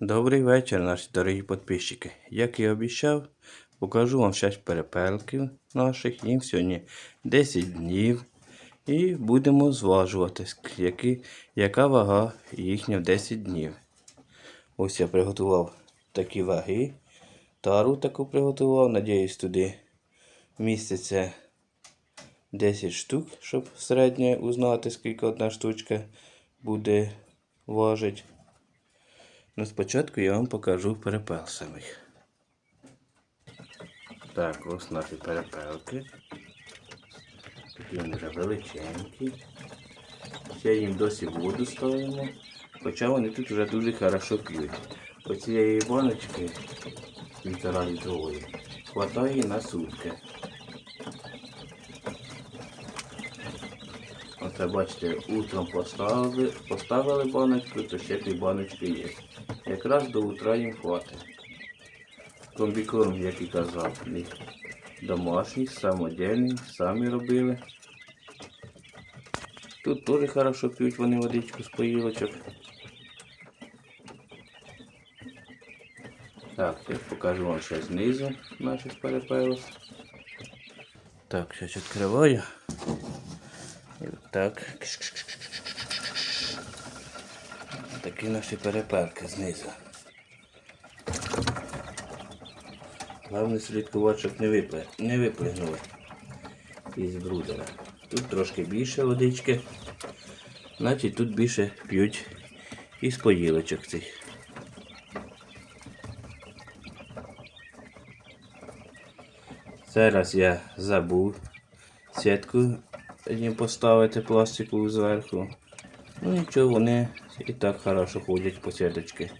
Добрий вечір, наші дорогі підписчики. Як і обіцяв, покажу вам 6 перепелків наших. Їм сьогодні 10 днів. І будемо зважувати, які, яка вага їхня в 10 днів. Ось я приготував такі ваги. Тару таку приготував. Надіюсь, туди міститься 10 штук, щоб середньо узнати, скільки одна штучка буде важить. Ну, спочатку я вам покажу перепел самих. Так, ось наші перепелки. Такі вони вже величенькі. Ще їм досі воду ставимо. Хоча вони тут вже дуже хорошо п'ють. Оцієї баночки півтора літрової хватає на сутки. Оце бачите, утром поставили, поставили баночку, то ще пів баночки є. Якраз до утра їм хватить. Комбікорм, як і казав, домашній, самодільний, самі робили. Тут теж хорошо п'ють вони водичку з поїлочок. Так, я покажу вам ще знизу наших перепелок. Так, зараз відкриваю. Так. Такі наші перепелки знизу. Головне слідкувати, щоб не, випли... не виплигнули із брудера. Тут трошки більше водички, значить тут більше п'ють із поїлочок цих. Зараз я забув сітку їм поставити пластикову зверху. Ну нічого, вони і так хорошо ходять по сіточці.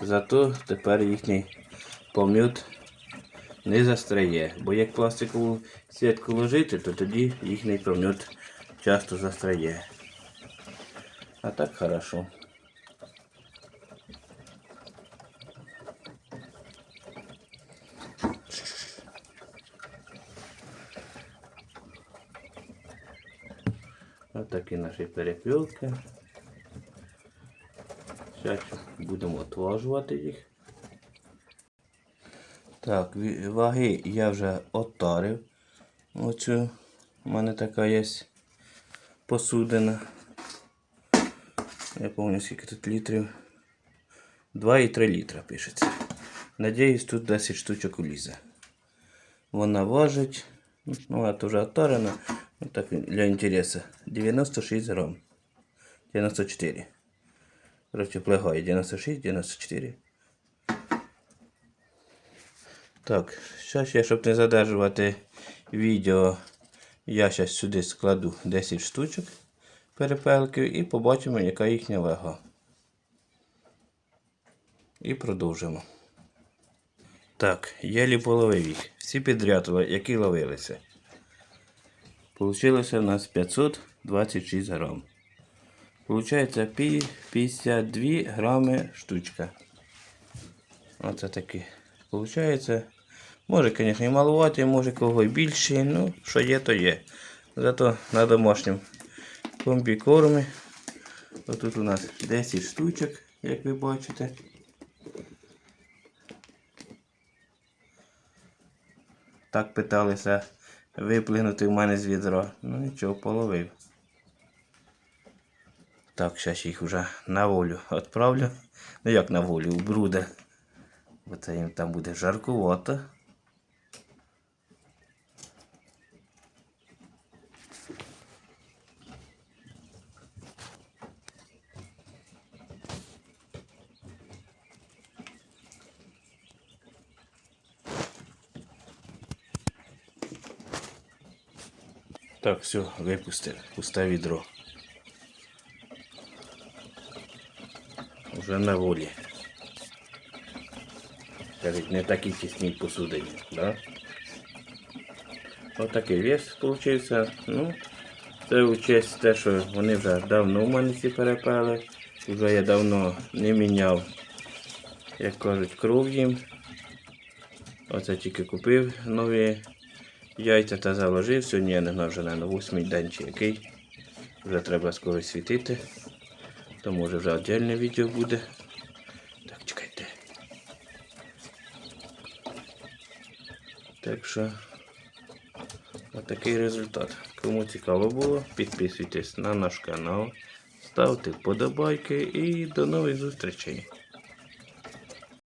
Зато тепер їхній пом'ют не застряє. Бо як пластикову сітку ложити, то тоді їхній пом'ют часто застряє. А так хорошо. Ось такі наші перепілки. Зараз будемо отважувати їх. Так, ваги я вже отарив. Оцю у мене така є посудина. Я пам'ятаю скільки тут літрів. 2,3 літра пишеться. Надіюсь, тут 10 штучок улізе. Вона важить. Ну, а то вже отарена. Ну, так для інтересу. 96 грам. 94. Короче, плегає 96, 94. Так, зараз я, щоб не задержувати відео, я зараз сюди складу 10 штучок перепелків і побачимо, яка їхня вага. І продовжимо. Так, єлі половив їх. Всі підряд, які ловилися. Получилося у нас 526 грам. Получається 52 грами штучка. Оце такі. Получається. Може, звісно, і малувати, може кого і більше. Ну, що є, то є. Зато на домашньому комбікормі. Отут у нас 10 штучок, як ви бачите. Так питалися виплигнути в мене з відра. Ну нічого, половив. Так, зараз їх вже на волю відправлю. Ну як на волю, у брудер. Бо це їм там буде жаркувато. Так, все, випустили. Пусте відро. Уже на волі. Не такі тісні посудині, да? Отакий вес получився. Ну, це учесть те, що вони вже давно в мене ці перепели. Вже я давно не міняв, як кажуть, кров їм. Оце тільки купив нові Яйця та заложив, сьогодні я не знаю вже на восьмий день чи який. Вже треба скоро світити, то може вже окреме відео буде. Так, чекайте. Так що отакий результат. Кому цікаво було, підписуйтесь на наш канал, ставте вподобайки і до нових зустрічей.